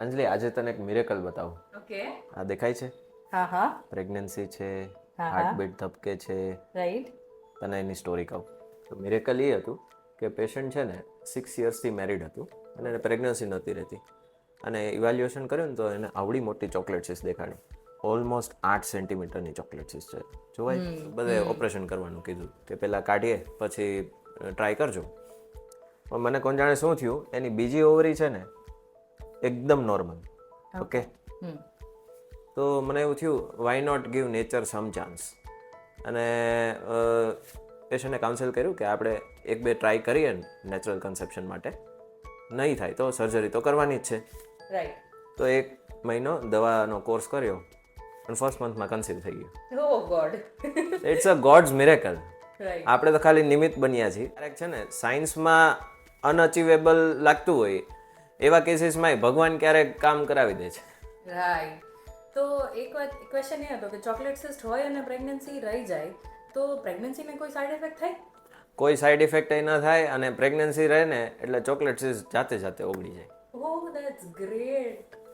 અંજલિ આજે તને એક મિરેકલ બતાવું. ઓકે આ દેખાય છે? હા હા. પ્રેગ્નન્સી છે. હાર્ટબીટ ધબકે છે. રાઈટ તને એની સ્ટોરી કહું. તો મિરેકલ એ હતું કે પેશન્ટ છે ને સિક્સ યર્સથી મેરિડ હતું અને એને પ્રેગ્નન્સી નહોતી રહેતી. અને ઇવેલ્યુએશન કર્યું ને તો એને આવડી મોટી ચોકલેટ સીસ દેખાડી. ઓલમોસ્ટ આઠ સેન્ટીમીટરની ચોકલેટ સીસ છે. જોવાય? બધે ઓપરેશન કરવાનું કીધું કે પહેલાં કાઢીએ પછી ટ્રાય કરજો. પણ મને કોણ જાણે શું થયું? એની બીજી ઓવરી છે ને એકદમ નોર્મલ. ઓકે તો મને એવું થયું why not give nature some chance અને પેશન્ટને કાઉન્સિલ કર્યું કે આપણે એક બે ટ્રાય કરીએ નેચરલ કન્સેપ્શન માટે. નહીં થાય તો સર્જરી તો કરવાની જ છે. રાઈટ તો એક મહિનો દવાનો કોર્સ કર્યો અને ફર્સ્ટ મંથમાં કન્સીવ થઈ ગયું. ઓ God it's a God's miracle આપણે તો ખાલી નિમિત્ત બન્યા છીએ. ક્યારેક છે ને? સાયન્સમાં અનઅચીવેબલ લાગતું હોય એવા કેસીસમાં ભગવાન ક્યારેક કામ કરાવી દે છે? રાઈટ તો એક વાત ક્વેશ્ચન એ હતો કે ચોકલેટ સિસ્ટ હોય અને પ્રેગ્નન્સી રહી જાય તો પ્રેગ્નન્સીને કોઈ સાઈડ ઇફેક્ટ થાય? કોઈ સાઈડ ઇફેક્ટ એ ન થાય અને પ્રેગ્નન્સી રહે ને એટલે ચોકલેટ સિસ્ટ જાતે જાતે ઓગળી જાય. ઓ ધેટ્સ ગ્રેટ